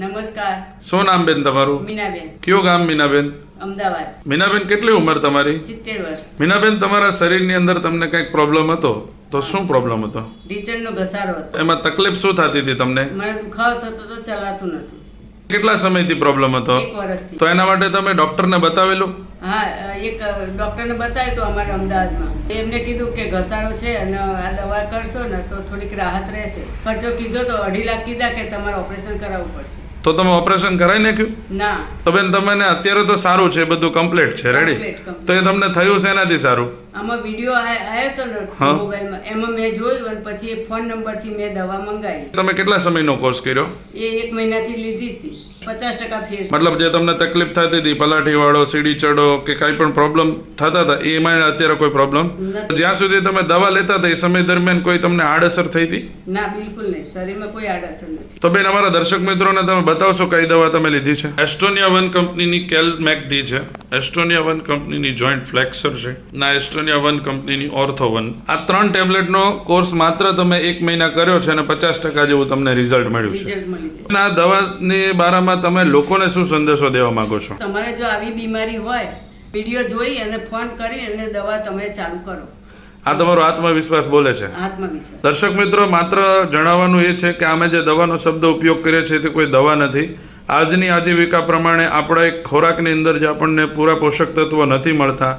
નમસ્કાર. શું નામ બેન તમારું? મીનાબેન. કયું ગામ મીનાબેન? અમદાવાદ. મીનાબેન કેટલી ઉંમર તમારી? સિત્તેર વર્ષ. મીનાબેન તમારા શરીરની અંદર તમને કંઈક પ્રોબ્લેમ હતો? તો શું પ્રોબ્લેમ હતો? ઢીચણનો ઘસારો હતો. એમાં તકલીફ શું થતી હતી તમને? મને દુખાવો થતો તો ચલાતું નતું કેટલા સમયથી પ્રોબ્લેમ હતો? તો એના માટે તમે ડોક્ટરને બતાવેલું? હા એક ડોક્ટરને બતાવ્યું તો અમારે અમદાવાદમાં. એમને કીધું કે ઘસારો છે અને આ દવા કરશો ને તો થોડીક રાહત રહેશે. ખર્ચો કીધો તો અઢી લાખ કીધા કે તમારે ઓપરેશન કરાવવું પડશે. તો તમે ઓપરેશન કરાવી નાખ્યું? ના. તો બેન તમને અત્યારે તો સારું છે બધું કમ્પ્લીટ છે રેડી. તો એ તમને થયું છે એનાથી સારું? આમાં વીડિયો આવ્યો તો ને. મોબાઈલમાં. એમાં મેં જોયું અને પછી ફોન નંબરથી મેં દવા મંગાવી. તમે કેટલા સમયનો કોર્સ કર્યો? એ એક મહિનાથી લીધી હતી. પચાસ ટકા ફેર મતલબ જે તમને તકલીફ થતી હતી પલાઠી વાળો સીડી ચડો કે કાંઈ પણ પ્રોબ્લેમ થતા હતા એમાં અત્યારે કોઈ પ્રોબ્લેમ. જ્યાં સુધી તમે દવા લેતા હતા એ સમય દરમિયાન કોઈ તમને આડઅસર થઈ હતી? ના બિલકુલ નહીં. શરીરમાં કોઈ આડઅસર નથી. તો બેન અમારા દર્શક મિત્રોને તમે બતાવશો કઈ દવા તમે લીધી છે? એસ્ટોનિયા વન કંપનીની કેલ મેકડી છે. એસ્ટોનિયા વન કંપનીની જોઈન્ટ ફ્લેક્સર છે. ના એસ્ટોનિયા વન કંપનીની ઓર્થો વન. આ ત્રણ ટેબ્લેટનો કોર્સ માત્ર તમે એક મહિના કર્યો છે અને પચાસ ટકા જેવું તમને રિઝલ્ટ મળ્યું છે. આ દવાની બારામાં તમે લોકોને શું સંદેશો દેવા માંગો છો? તમારે જો આવી બીમારી હોય વીડિયો જોઈ અને ફોન કરી અને દવા તમે ચાલુ કરો. આ તમારો આત્મવિશ્વાસ બોલે છે. આત્મવિશ્વાસ. દર્શક મિત્રો માત્ર જણાવવાનું એ છે કે અમે જે દવાનો શબ્દ ઉપયોગ કરીએ છીએ તે કોઈ દવા નથી. આજની આજીવિકા પ્રમાણે આપણા એક ખોરાકની અંદર જે આપણને પૂરા પોષક તત્વો નથી મળતા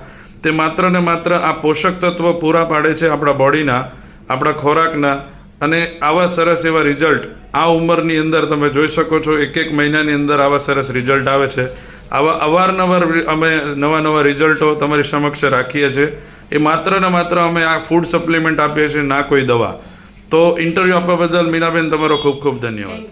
તે માત્ર ને માત્ર આ પોષક તત્વો પૂરા પાડે છે આપણા બોડીના આપણા ખોરાકના અને આવા સરસ એવા રિઝલ્ટ આ ઉંમરની અંદર તમે જોઈ શકો છો એક એક મહિનાની અંદર આવા સરસ રિઝલ્ટ આવે છે. આવા અવારનવાર અમે નવા નવા રિઝલ્ટો તમારી સમક્ષ રાખીએ છીએ. એ માત્ર ને માત્ર અમે આ ફૂડ સપ્લિમેન્ટ આપીએ છીએ, ના કોઈ દવા. તો ઇન્ટરવ્યૂ આપવા બદલ મીનાબેન, તમારો ખૂબ ખૂબ ધન્યવાદ